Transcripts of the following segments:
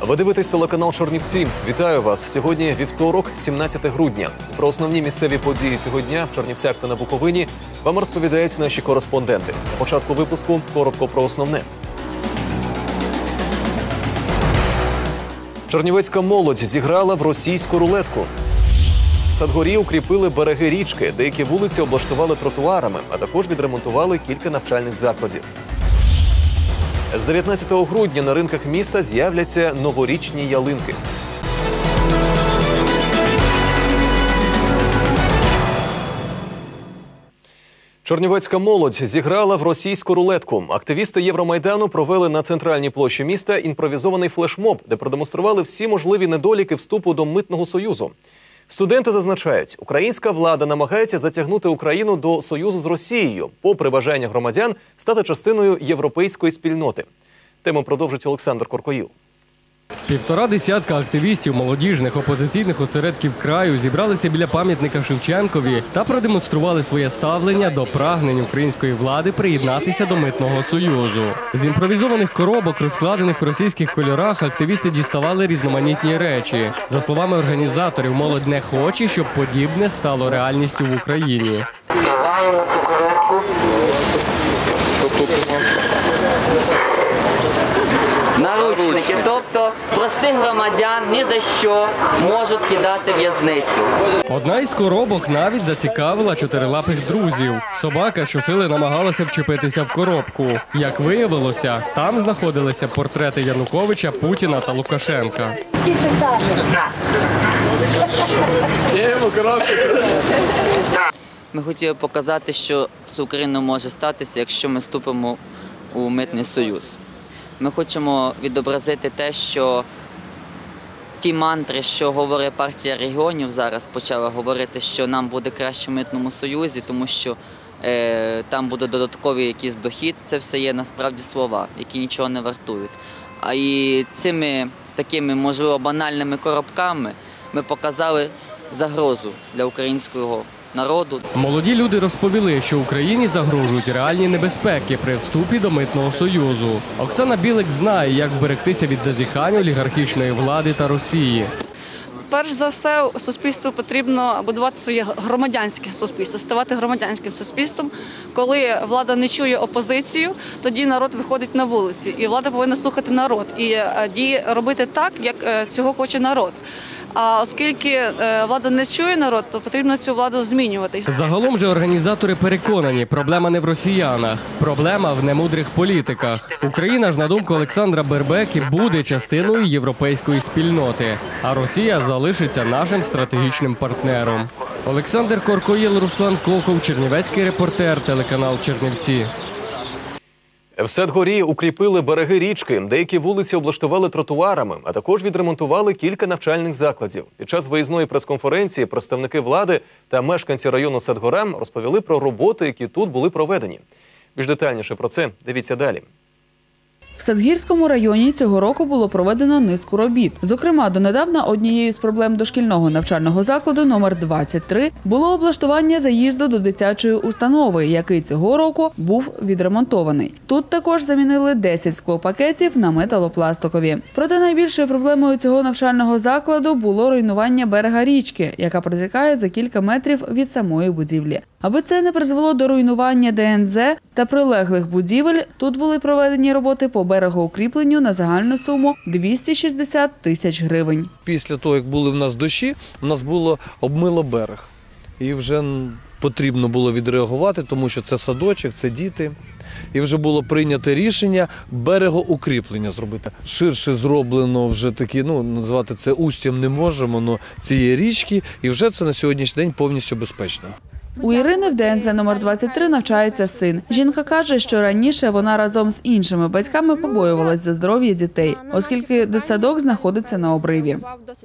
Ви дивитесь телеканал Чорнівці. Вітаю вас. Сьогодні вівторок, 17 грудня. Про основні місцеві події цього дня в Чернівцях та на Буковині вам розповідають наші кореспонденти. На початку випуску коротко про основне. Чернівецька молодь зіграла в російську рулетку. В Садгорі укріпили береги річки, деякі вулиці облаштували тротуарами, а також відремонтували кілька навчальних закладів. З 19 грудня на ринках міста з'являться новорічні ялинки. Чорнівецька молодь зіграла в російську рулетку. Активісти Євромайдану провели на центральній площі міста імпровізований флешмоб, де продемонстрували всі можливі недоліки вступу до митного союзу. Студенти зазначають, українська влада намагається затягнути Україну до союзу з Росією, попри бажання громадян стати частиною європейської спільноти. Тему продовжить Олександр Коркоїл. Півтора десятка активістів молодіжних опозиційних осередків краю зібралися біля пам'ятника Шевченкові та продемонстрували своє ставлення до прагнень української влади приєднатися до митного союзу. З імпровізованих коробок, розкладених в російських кольорах, активісти діставали різноманітні речі. За словами організаторів, молодь не хоче, щоб подібне стало реальністю в Україні. Цю коробку. Наручники, тобто простих громадян ні за що можуть кидати в'язницю. Одна із коробок навіть зацікавила чотирилапих друзів. Собака щосили намагалася вчепитися в коробку. Як виявилося, там знаходилися портрети Януковича, Путіна та Лукашенка. Ми хотіли показати, що з Україною може статися, якщо ми вступимо у митний союз. Ми хочемо відобразити те, що ті мантри, що говорить партія регіонів, зараз почала говорити, що нам буде краще в митному союзі, тому що е, там буде додатковий якийсь дохід. Це все є насправді слова, які нічого не вартують. А і цими такими, можливо, банальними коробками ми показали загрозу для українського народу. Молоді люди розповіли, що Україні загрожують реальні небезпеки при вступі до митного союзу. Оксана Білик знає, як вберегтися від зазіхань олігархічної влади та Росії. Перш за все, суспільству потрібно будувати своє громадянське суспільство, ставати громадянським суспільством. Коли влада не чує опозицію, тоді народ виходить на вулиці, і влада повинна слухати народ і е, робити так, як е, цього хоче народ. А оскільки е, влада не чує народ, то потрібно цю владу змінювати. Загалом же організатори переконані, проблема не в росіянах, проблема в немудрих політиках. Україна ж, на думку Олександра Бербеки, буде частиною європейської спільноти, а Росія залишиться нашим стратегічним партнером. Олександр Коркоєл, Руслан Коков, Чернівецький репортер, телеканал Чернівці. В Садгорі укріпили береги річки, деякі вулиці облаштували тротуарами, а також відремонтували кілька навчальних закладів. Під час виїзної прес-конференції представники влади та мешканці району Садгора розповіли про роботи, які тут були проведені. Більш детальніше про це дивіться далі. В Садгірському районі цього року було проведено низку робіт. Зокрема, донедавна однією з проблем дошкільного навчального закладу номер 23 було облаштування заїзду до дитячої установи, який цього року був відремонтований. Тут також замінили 10 склопакетів на металопластикові. Проте найбільшою проблемою цього навчального закладу було руйнування берега річки, яка протікає за кілька метрів від самої будівлі. Аби це не призвело до руйнування ДНЗ та прилеглих будівель, тут були проведені роботи по берегоукріпленню на загальну суму 260 тисяч гривень. Після того, як були в нас дощі, у нас було обмило берег. І вже потрібно було відреагувати, тому що це садочок, це діти. І вже було прийнято рішення берегоукріплення зробити. Ширше зроблено вже такі, ну назвати це устям не можемо, але цієї річки, і вже це на сьогоднішній день повністю безпечно. У Ірини в ДНЗ номер 23 навчається син. Жінка каже, що раніше вона разом з іншими батьками побоювалась за здоров'я дітей, оскільки дитсадок знаходиться на обриві.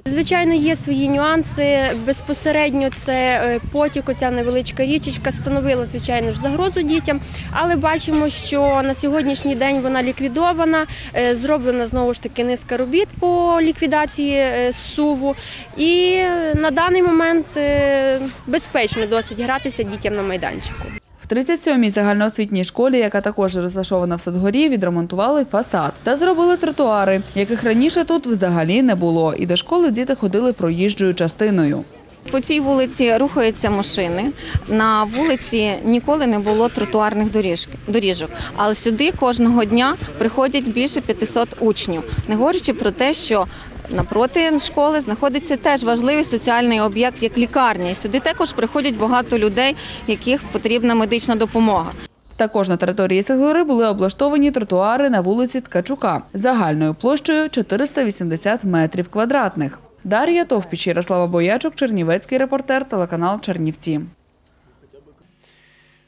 Звичайно, є свої нюанси. Безпосередньо це е, потік, оця невеличка річечка становила, звичайно ж, загрозу дітям. Але бачимо, що на сьогоднішній день вона ліквідована, е, зроблена знову ж таки низка робіт по ліквідації е, суву. І на даний момент безпечно досить гратися дітям на майданчику. В В 37-й загальноосвітній школі, яка також розташована в Садгорі, відремонтували фасад та зробили тротуари, яких раніше тут взагалі не було. І до школи діти ходили проїжджою частиною. По цій вулиці рухаються машини. На вулиці ніколи не було тротуарних доріжок, доріжок. Але сюди кожного дня приходять більше 500 учнів. Не говорячи про те, що напроти школи знаходиться теж важливий соціальний об'єкт, як лікарня. Сюди також приходять багато людей, яких потрібна медична допомога. Також на території Садгори були облаштовані тротуари на вулиці Ткачука загальною площею 480 метрів квадратних. Дар'я Товпіч, Ярослава Боячук, Чернівецький репортер, телеканал Чернівці.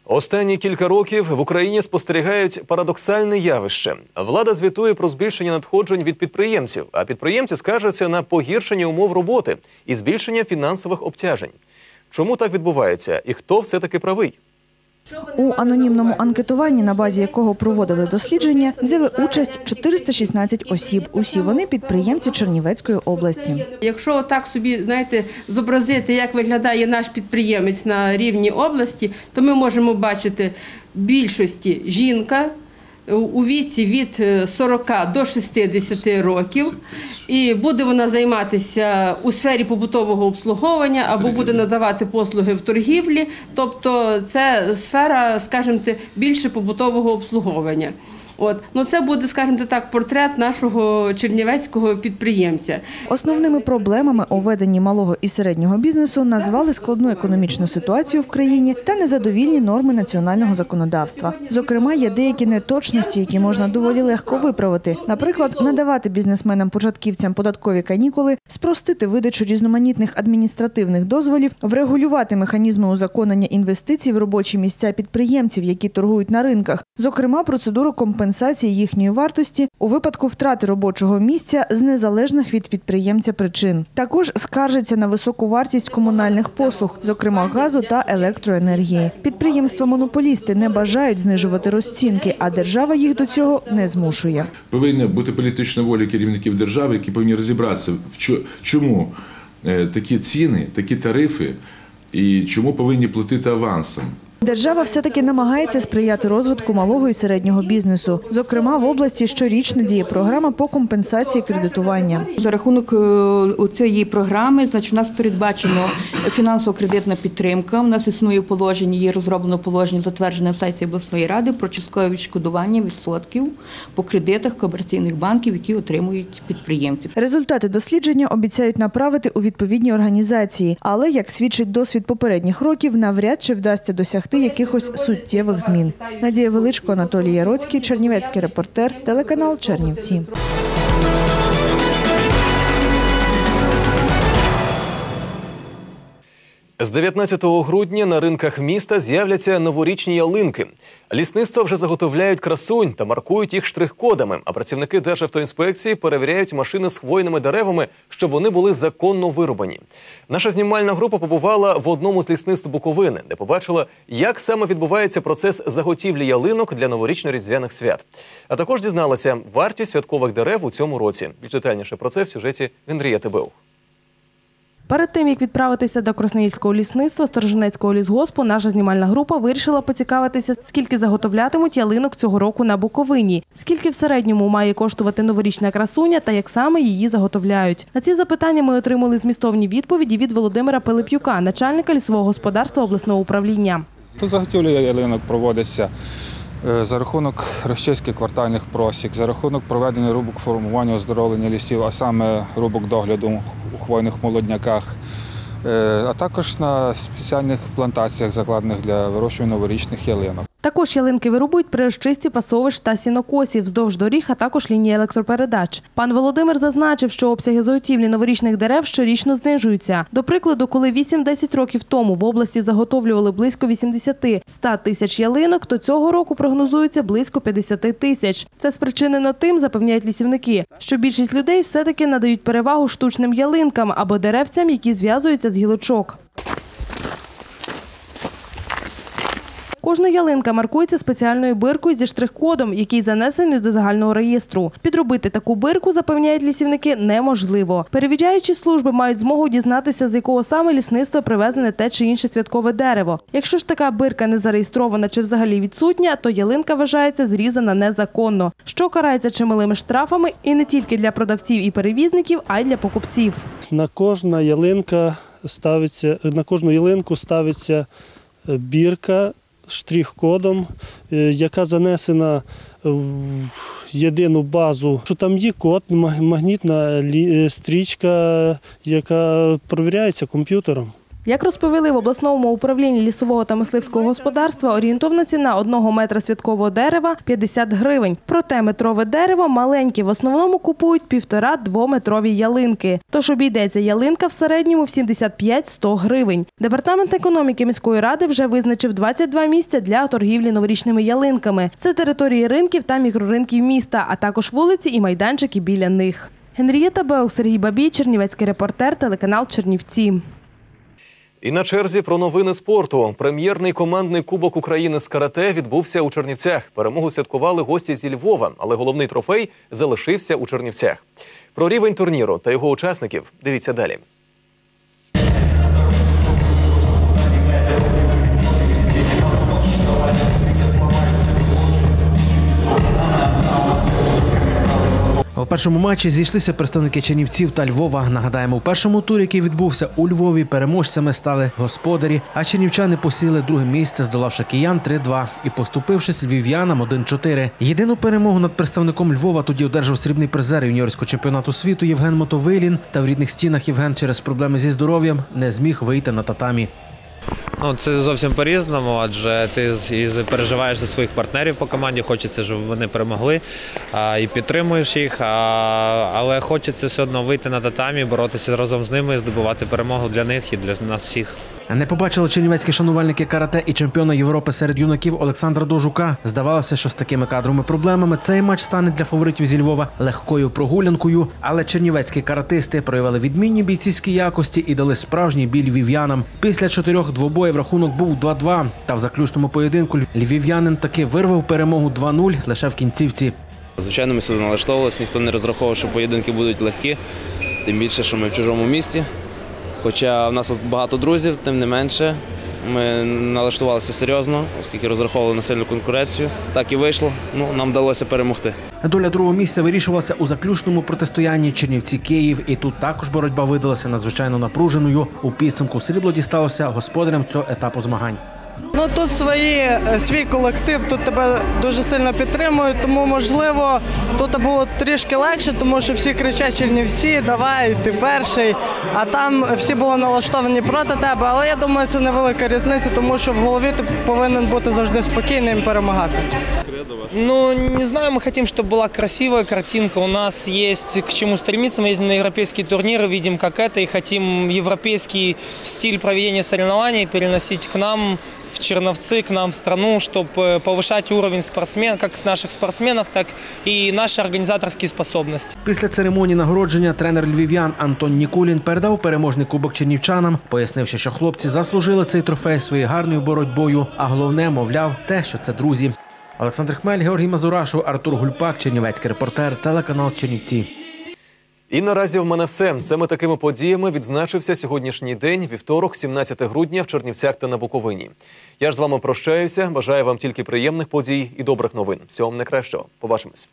Останні кілька років в Україні спостерігають парадоксальне явище. Влада звітує про збільшення надходжень від підприємців, а підприємці скаржаться на погіршення умов роботи і збільшення фінансових обтяжень. Чому так відбувається і хто все таки правий? У анонімному анкетуванні, на базі якого проводили дослідження, взяли участь 416 осіб. Усі вони підприємці Чернівецької області. Якщо так собі знаєте, зобразити, як виглядає наш підприємець на рівні області, то ми можемо бачити більшості жінка у віці від е, 40 до 60 років. І буде вона займатися у сфері побутового обслуговування або буде надавати послуги в торгівлі. Тобто це сфера, скажімо, більше побутового обслуговування. От ну це буде, скажімо так, портрет нашого чернівецького підприємця. Основними проблемами у веденні малого і середнього бізнесу назвали складну економічну ситуацію в країні та незадовільні норми національного законодавства. Зокрема, є деякі неточності, які можна доволі легко виправити. Наприклад, надавати бізнесменам-початківцям податкові канікули, спростити видачу різноманітних адміністративних дозволів, врегулювати механізми узаконення інвестицій в робочі місця підприємців, які торгують на ринках, зокрема процедуру компенсації їхньої вартості у випадку втрати робочого місця з незалежних від підприємця причин. Також скаржиться на високу вартість комунальних послуг, зокрема газу та електроенергії. Підприємства-монополісти не бажають знижувати розцінки, а держава їх до цього не змушує. Повинна бути політична воля керівників держави, які повинні розібратися, чому е, такі ціни, такі тарифи і чому повинні платити авансом. Держава все-таки намагається сприяти розвитку малого і середнього бізнесу. Зокрема, в області щорічно діє програма по компенсації кредитування. За рахунок е, цієї програми, значить, у нас передбачено фінансово-кредитна підтримка. У нас існує положення, є розроблено положення, затверджене в сесії обласної ради про часткове відшкодування відсотків по кредитах комерційних банків, які отримують підприємці. Результати дослідження обіцяють направити у відповідні організації, але як свідчить досвід попередніх років, навряд чи вдасться досягти якихось суттєвих змін. Надія Величко, Анатолій Яроцький, Чернівецький репортер, телеканал Чернівці. З 19 грудня на ринках міста з'являться новорічні ялинки. Лісництва вже заготовляють красунь та маркують їх штрих-кодами. А працівники Державтоінспекції перевіряють машини з хвойними деревами, щоб вони були законно вирубані. Наша знімальна група побувала в одному з лісництв Буковини, де побачила, як саме відбувається процес заготівлі ялинок для новорічно-різдвяних свят. А також дізналася вартість святкових дерев у цьому році. Більш детальніше про це в сюжеті Віндрія Тибеу. Перед тим як відправитися до Красноїльського лісництва Сторожинецького лісгоспу, наша знімальна група вирішила поцікавитися, скільки заготовлятимуть ялинок цього року на Буковині, скільки в середньому має коштувати новорічна красуня та як саме її заготовляють. На ці запитання ми отримали змістовні відповіді від Володимира Пилип'юка, начальника лісового господарства обласного управління. Тут заготівля ялинок проводиться за рахунок розчистки квартальних просік, за рахунок проведення рубок формування оздоровлення лісів, а саме рубок догляду у хвойних молодняках, е, а також на спеціальних плантаціях, закладених для вирощування новорічних ялинок. Також ялинки вирубують при розчисті пасовищ та сінокосів вздовж доріг, а також лінії електропередач. Пан Володимир зазначив, що обсяги заготівлі новорічних дерев щорічно знижуються. До прикладу, коли 8-10 років тому в області заготовлювали близько 80-100 тисяч ялинок, то цього року прогнозується близько 50 тисяч. Це спричинено тим, запевняють лісівники, що більшість людей все-таки надають перевагу штучним ялинкам або деревцям, які зв'язуються з гілочок. Кожна ялинка маркується спеціальною биркою зі штрих-кодом, який занесений до загального реєстру. Підробити таку бирку, запевняють лісівники, неможливо. Перевіряючі служби мають змогу дізнатися, з якого саме лісництва привезене те чи інше святкове дерево. Якщо ж така бирка не зареєстрована чи взагалі відсутня, то ялинка вважається зрізана незаконно, що карається чималими штрафами і не тільки для продавців і перевізників, а й для покупців. На кожна ялинка ставиться, на кожну ялинку ставиться е, бірка штрих-кодом, е, яка занесена в єдину базу. Що там є код, ма- магнітна е, стрічка, яка перевіряється комп'ютером. Як розповіли в обласному управлінні лісового та мисливського господарства, орієнтовна ціна одного метра святкового дерева 50 гривень. Проте метрове дерево маленьке в основному купують півтора-двометрові ялинки. Тож обійдеться ялинка в середньому в 75-100 гривень. Департамент економіки міської ради вже визначив 22 місця для торгівлі новорічними ялинками. Це території ринків та мікроринків міста, а також вулиці і майданчики біля них. Генрієта Беук, Сергій Бабій, Чернівецький репортер, телеканал Чернівці. І на черзі про новини спорту. Прем'єрний командний кубок України з карате відбувся у Чернівцях. Перемогу святкували гості зі Львова, але головний трофей залишився у Чернівцях. Про рівень турніру та його учасників дивіться далі. У першому матчі зійшлися представники Чернівців та Львова. Нагадаємо, у першому турі, який відбувся у Львові, переможцями стали господарі, а чернівчани посіли друге місце, здолавши киян 3-2 і поступившись львів'янам 1-4. Єдину перемогу над представником Львова тоді одержав срібний призер юніорського чемпіонату світу Євген Мотовилін. Та в рідних стінах Євген через проблеми зі здоров'ям не зміг вийти на татамі. Ну, це зовсім по-різному, адже ти і переживаєш за своїх партнерів по команді, хочеться, щоб вони перемогли а, і підтримуєш їх. А, але хочеться все одно вийти на татамі, боротися разом з ними, здобувати перемогу для них і для нас всіх. Не побачили чернівецькі шанувальники карате і чемпіона Європи серед юнаків Олександра Дожука. Здавалося, що з такими кадровими проблемами цей матч стане для фаворитів зі Львова легкою прогулянкою. Але чернівецькі каратисти проявили відмінні бійцівські якості і дали справжній біль львів'янам. Після чотирьох двобоїв рахунок був 2-2. Та в заключному поєдинку львів'янин таки вирвав перемогу 2-0 лише в кінцівці. Звичайно, ми сюди налаштовувалися, ніхто не розраховував, що поєдинки будуть легкі, тим більше, що ми в чужому місті. Хоча в нас багато друзів, тим не менше, ми налаштувалися серйозно, оскільки розраховували на сильну конкуренцію. Так і вийшло. Ну, нам вдалося перемогти. Доля другого місця вирішувалася у заключному протистоянні Чернівці Київ, і тут також боротьба видалася надзвичайно напруженою. У підсумку срібло дісталося господарям цього етапу змагань. Ну тут свої, е, свій колектив, тут тебе дуже сильно підтримують, тому можливо тут було трішки легше, тому що всі кричать Чернівці, давай, ти перший. А там всі були налаштовані проти тебе. Але я думаю, це невелика різниця, тому що в голові ти повинен бути завжди спокійним і перемагати. Ну, не знаю, мы хотим, чтобы была красивая картинка. У нас есть к чему стремиться. Мы ездим на европейские турниры, видим, как это, и хотим европейский стиль проведения соревнований переносить к нам в Черновцы, к нам в страну, чтобы повышать уровень спортсмен, как с наших спортсменов, так и наши организаторские способности. Після церемонії нагородження тренер львів'ян Антон Нікулін передав переможний кубок чернівчанам, пояснивши, що хлопці заслужили цей трофей своєю гарною боротьбою, а головне, мовляв, те, що це друзі. Олександр Хмель, Георгій Мазурашу, Артур Гульпак, Чернівецький репортер, телеканал Чернівці. І наразі в мене все. Саме такими подіями відзначився сьогоднішній день, вівторок, 17 грудня, в Чернівцях та на Буковині. Я ж з вами прощаюся. Бажаю вам тільки приємних подій і добрих новин. Всього вам найкращого. Побачимось.